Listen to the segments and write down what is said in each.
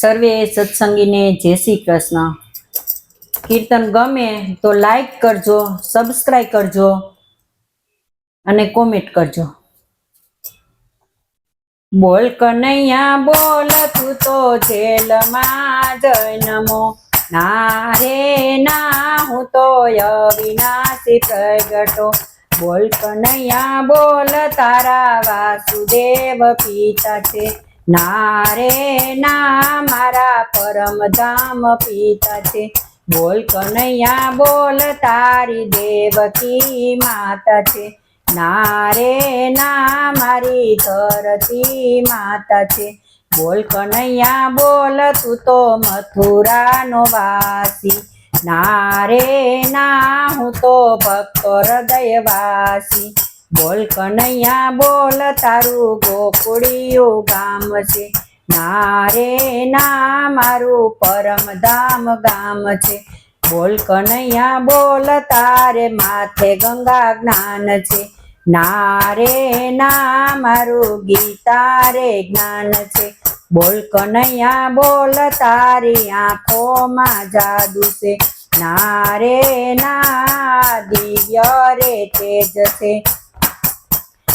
સર્વે સત્સંગીને જય શ્રી કૃષ્ણ. કીર્તન ગમે તો લાઈક કરજો સબસ્ક્રાઈબ કરજો અને કોમેન્ટ કરજો. બોલ કનૈયા, બોલ તું તો જેલમાં જન્મો. ના રે, ના, હું તો અવિનાશી પ્રગટો. બોલ કનૈયા, બોલ તારા વાસુદેવ પિતા છે. ના રે ના મારા પરમધામ પિતા છે. બોલ કનૈયા, બોલ તારી દેવકી માતા છે. ના ના મારી ધરતી માતા છે. બોલ કનૈયા, બોલ તું તો મથુરાનો વાસી. ના રે ના હું તો ભક્તો હૃદયવાસી. બોલ કનૈયા, બોલ તારું ગોકુળિયું ગામ છે. ના ના મારું પરમધામ ગામ છે. બોલ કનૈયા, બોલ તારે માથે ગંગા જ્ઞાન છે. ના ના મારું ગીતા રે જ્ઞાન છે. બોલ કનૈયા, બોલ તારી આંખોમાં જાદુ છે. ના રે ના દિવ્ય રે તેજ છે.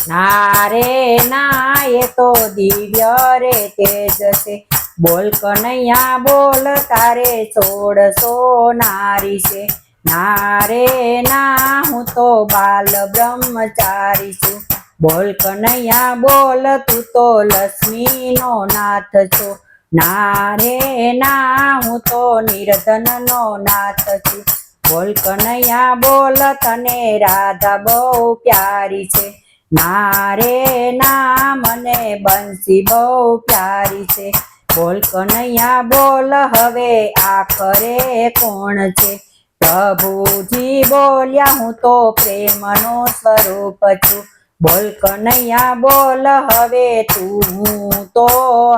ના રે ના તો દિવ્ય રે તેજ છે. બોલ કનૈયા, બોલ તારે સોળસો નારી છે. ના ના, હું તો બાલ બ્રહ્મચારી છું. બોલ કનૈયા, બોલ તું તો લક્ષ્મીનો નાથ છો. ના રે ના, હું તો નિર્ધનનો નાથ છું. બોલ કનૈયા, બોલ તને રાધા બહુ પ્યારી છે. ના રે ના મને બંસી બહુ પ્યારી છે. બોલ કનૈયા, બોલ હવે આખરે કોણ છે? પ્રભુજી બોલ્યા, હું તો પ્રેમનો સ્વરૂપ છું. બોલ કનૈયા, બોલ હવે તું, હું તો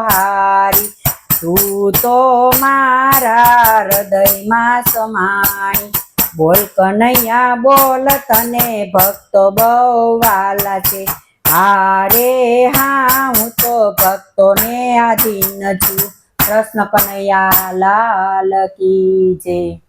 હારી. તું તો મારા હૃદયમાં સમાણી. બોલ કનૈયા, બોલ તને ભક્તો બહુ વાલા છે. હારે હા, હું તો ભક્તોને આધીન છું. કૃષ્ણ કનૈયા, લાલ કી જય.